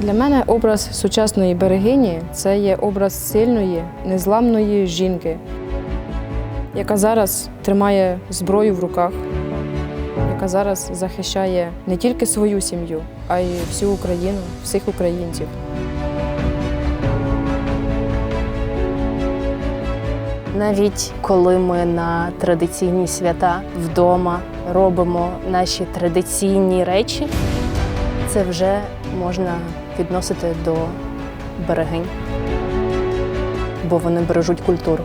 Для мене образ сучасної берегині це є образ сильної, незламної жінки, яка зараз тримає зброю в руках, яка зараз захищає не тільки свою сім'ю, а й всю Україну, всіх українців. Навіть коли ми на традиційні свята вдома робимо наші традиційні речі, це вже можна відносити до берегинь, бо вони бережуть культуру.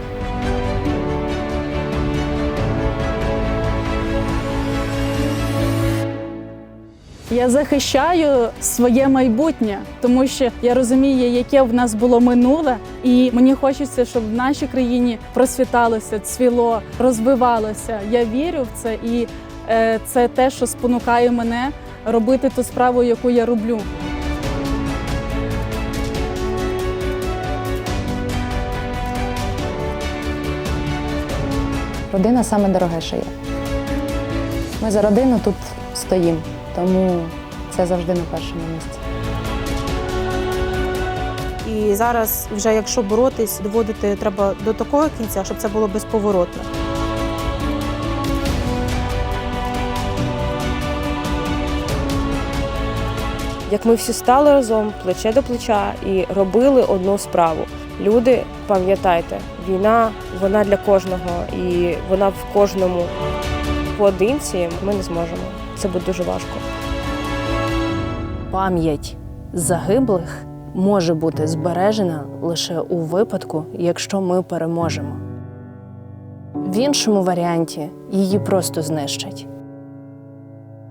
Я захищаю своє майбутнє, тому що я розумію, яке в нас було минуле, і мені хочеться, щоб в нашій країні процвіталося, цвіло, розвивалося. Я вірю в це, і е, це те, що спонукає мене робити ту справу, яку я роблю. Родина саме дороге, що є. Ми за родину тут стоїмо, тому це завжди на першому місці. І зараз, вже якщо боротись, доводити треба до такого кінця, щоб це було безповоротно. як ми всі стали разом плече до плеча і робили одну справу. Люди, пам'ятайте, війна вона для кожного, і вона в кожному поодинці ми не зможемо. Це буде дуже важко. Пам'ять загиблих може бути збережена лише у випадку, якщо ми переможемо. В іншому варіанті її просто знищать.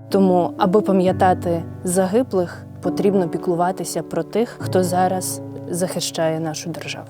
Тому, аби пам'ятати загиблих, потрібно піклуватися про тих, хто зараз захищає нашу державу.